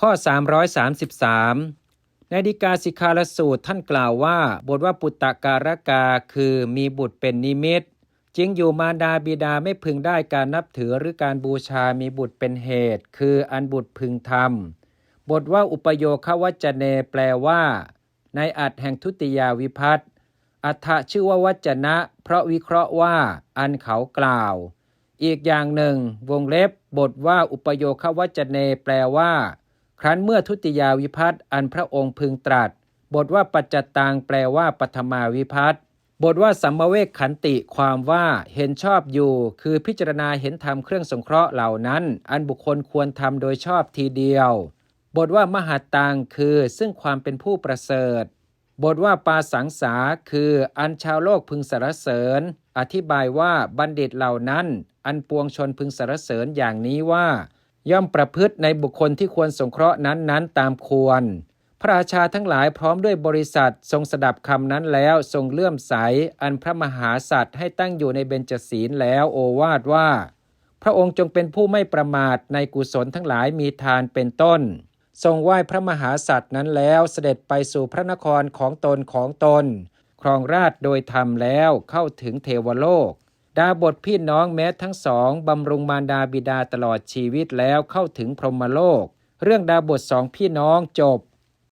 ข้อ 333 ในดีกาสิกาลสูตรท่านกล่าวว่าบทว่าปุตตะการกาคือมีบุตรเป็นนิมิตจริงอยู่มารดาบิดาไม่พึงได้การนับถือหรือการบูชามีบุตรเป็นเหตุ คืออันบุตรพึงทำบทว่าอุปโยควัจเนแปลว่า ในอัดแห่งทุติยาวิพัตน์อัฏฐะชื่อว่าวัจนะ เพราะวิเคราะห์ว่า อันเขากล่าว อีกอย่างหนึ่ง วงเล็บบทว่าอุปโยควัจเนแปลว่า ครั้นเมื่อทุติยาวิพัตอันพระองค์พึงตรัส บทว่าปัจจตังแปลว่าปฐมาวิพัตน์บทว่าสัมมเวกขันติความว่าเห็นชอบอยู่ คือพิจารณาเห็นธรรมเครื่องสงเคราะห์เหล่านั้น อันบุคคลควรทำโดยชอบทีเดียว บทว่ามหาตังคือซึ่งความเป็นผู้ประเสริฐ บทว่าปาสังสาคืออันชาวโลกพึงสรรเสริญ อธิบายว่าบัณฑิตเหล่านั้น อันปวงชนพึงสรรเสริญอย่างนี้ว่า ย่อมประพฤติในบุคคลที่ควรสงเคราะห์นั้นๆ ตามควร พระราชาทั้งหลายพร้อมด้วยบริษัททรงสดับคำนั้นแล้วทรงเลื่อมใส อันพระมหาสัตว์ให้ตั้งอยู่ในเบญจศีลแล้วโอวาทว่า พระองค์จงเป็นผู้ไม่ประมาทในกุศลทั้งหลายมีทานเป็นต้น ทรงไหว้พระมหาสัตว์นั้นแล้วเสด็จไปสู่พระนครของตนของตน ครองราชโดยธรรมแล้วเข้าถึงเทวโลก ดาบทพี่น้องแม้ทั้งสองบำรุงมารดาบิดาตลอดชีวิตแล้วเข้าถึงพรหมโลก เรื่องดาบทสองพี่น้องจบ